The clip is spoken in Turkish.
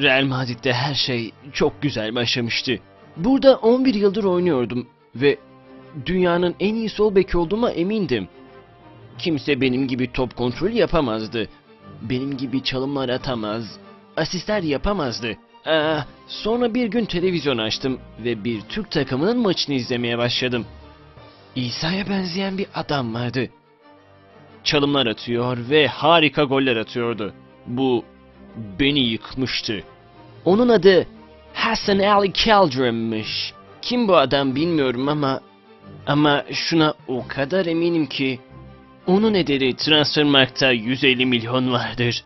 Real Madrid'de her şey çok güzel başlamıştı. Burada 11 yıldır oynuyordum ve dünyanın en iyi sol beki olduğuma emindim. Kimse benim gibi top kontrolü yapamazdı. Benim gibi çalımlar atamaz, asistler yapamazdı. Aa, sonra bir gün televizyon açtım ve bir Türk takımının maçını izlemeye başladım. İsa'ya benzeyen bir adam vardı. Çalımlar atıyor ve harika goller atıyordu. Bu beni yıkmıştı. Onun adı Hasan Ali Kaldırım'mış. Kim bu adam bilmiyorum ama ama şuna o kadar eminim ki onun ederi Transfermarkt'ta 150 milyon vardır.